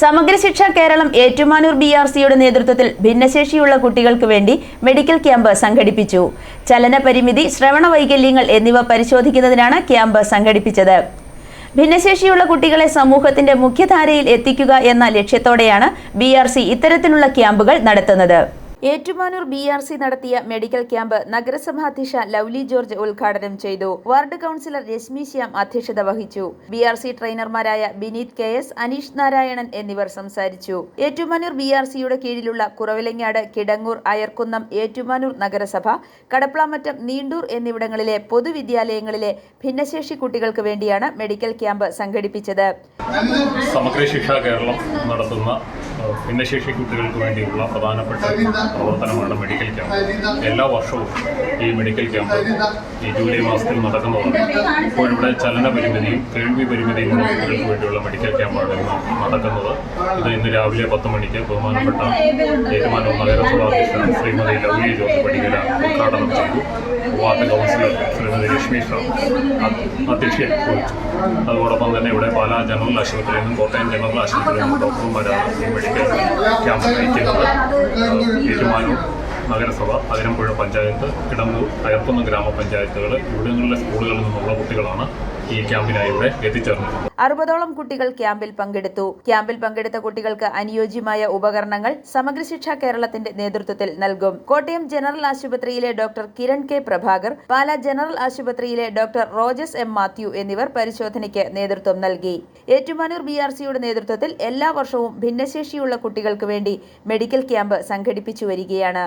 സമഗ്ര ശിക്ഷ Keralam Ettumanoor B R സിയുടെ നേതൃത്വത്തിൽ ഭിന്നശേഷിയുള്ള കുട്ടികൾക്ക് വേണ്ടി മെഡിക്കൽ ക്യാമ്പ് സംഘടിപ്പിച്ചു. ചലന പരിമിതി ശ്രവണ വൈകല്യങ്ങൾ എന്നിവ പരിശോധിക്കുന്നതിനാണ് ക്യാമ്പ് സംഘടിപ്പിച്ചത്. ഭിന്നശേഷിയുള്ള കുട്ടികളെ സമൂഹത്തിന്റെ മുഖ്യധാരയിൽ എത്തിക്കുക എന്ന ലക്ഷ്യത്തോടെയാണ് ബി ഇത്തരത്തിലുള്ള ക്യാമ്പുകൾ നടത്തുന്നത്. ഏറ്റുമാനൂർ ബി ആർ സി നടത്തിയ മെഡിക്കൽ ക്യാമ്പ് നഗരസഭാ അധ്യക്ഷ ലൗലി ജോർജ് ഉദ്ഘാടനം ചെയ്തു. വാർഡ് കൗൺസിലർ രശ്മി ശ്യാം അധ്യക്ഷത വഹിച്ചു. ബി ആർ സി ട്രെയിനർമാരായ ബിനീത് കെ എസ് അനീഷ് നാരായണൻ എന്നിവർ സംസാരിച്ചു. ഏറ്റുമാനൂർ ബി ആർ സിയുടെ കീഴിലുള്ള കുറവിലങ്ങാട് കിടങ്ങൂർ അയർക്കുന്നം ഏറ്റുമാനൂർ നഗരസഭ കടപ്പളാമറ്റം നീണ്ടൂർ എന്നിവിടങ്ങളിലെ പൊതുവിദ്യാലയങ്ങളിലെ ഭിന്നശേഷി കുട്ടികൾക്ക് വേണ്ടിയാണ് മെഡിക്കൽ ക്യാമ്പ് സംഘടിപ്പിച്ചത്. സമഗ്ര ശിക്ഷ കേരളം നടത്തുന്ന ഭിന്നശേഷി കുട്ടികൾക്ക് വേണ്ടിയുള്ള പ്രധാനപ്പെട്ട പ്രവർത്തനമാണ് മെഡിക്കൽ ക്യാമ്പ് എല്ലാ വർഷവും ഈ മെഡിക്കൽ ക്യാമ്പ് ഈ ജൂലൈ മാസത്തിൽ നടക്കുന്നതാണ് ഇപ്പോൾ ഇവിടെ ചലന പരിമിതിയും കേൾവി പരിമിതിയും ഉള്ള കുട്ടികൾക്ക് വേണ്ടിയുള്ള മെഡിക്കൽ ക്യാമ്പാണ് ഇന്ന് നടക്കുന്നത്. ഇത് ഇന്ന് രാവിലെ പത്ത് മണിക്ക് ബഹുമാനപ്പെട്ട തീരുമാനവും നഗരസഭാ അധ്യക്ഷൻ ശ്രീമതി ലൗലി ജോർജ് പടികല ഉദ്ഘാടനം ചെയ്തു വാർഡ് കൗൺസിലർ ശ്രീമതി രശ്മി ഷാ അധ്യക്ഷയെ വഹിച്ചു അതോടൊപ്പം തന്നെ ഇവിടെ പാലാ ജനറൽ ആശുപത്രിയിൽ നിന്നും കോട്ടയം ജനറൽ ആശുപത്രിയിൽ നിന്നും ഡോക്ടർമാരാണ് മെഡിക്കൽ ക്യാമ്പ് നയിക്കുന്നത് ഏറ്റുമാനൂർ നഗരസഭ അതിരമ്പുഴ പഞ്ചായത്ത് കിടങ്ങൂർ അയർത്തുന്ന ഗ്രാമപഞ്ചായത്തുകൾ ഇവിടങ്ങളിലെ സ്കൂളുകളിൽ നിന്നുള്ള കുട്ടികളാണ് ഈ ക്യാമ്പിനായി ഇവിടെ എത്തിച്ചേർന്നത്. അറുപതോളം കുട്ടികൾ ക്യാമ്പിൽ പങ്കെടുത്തു. ക്യാമ്പിൽ പങ്കെടുത്ത കുട്ടികൾക്ക് അനുയോജ്യമായ ഉപകരണങ്ങൾ സമഗ്ര ശിക്ഷ കേരളത്തിന്റെ നേതൃത്വത്തിൽ നൽകും. കോട്ടയം ജനറൽ ആശുപത്രിയിലെ doctor Kiran K Prabhakar Pala general ആശുപത്രിയിലെ ഡോക്ടർ റോജസ് എം മാത്യു എന്നിവർ പരിശോധനയ്ക്ക് നേതൃത്വം നൽകി. ഏറ്റുമാനൂർ ബി ആർ സിയുടെ നേതൃത്വത്തിൽ എല്ലാ വർഷവും ഭിന്നശേഷിയുള്ള കുട്ടികൾക്ക് വേണ്ടി മെഡിക്കൽ ക്യാമ്പ് സംഘടിപ്പിച്ചു വരികയാണ്.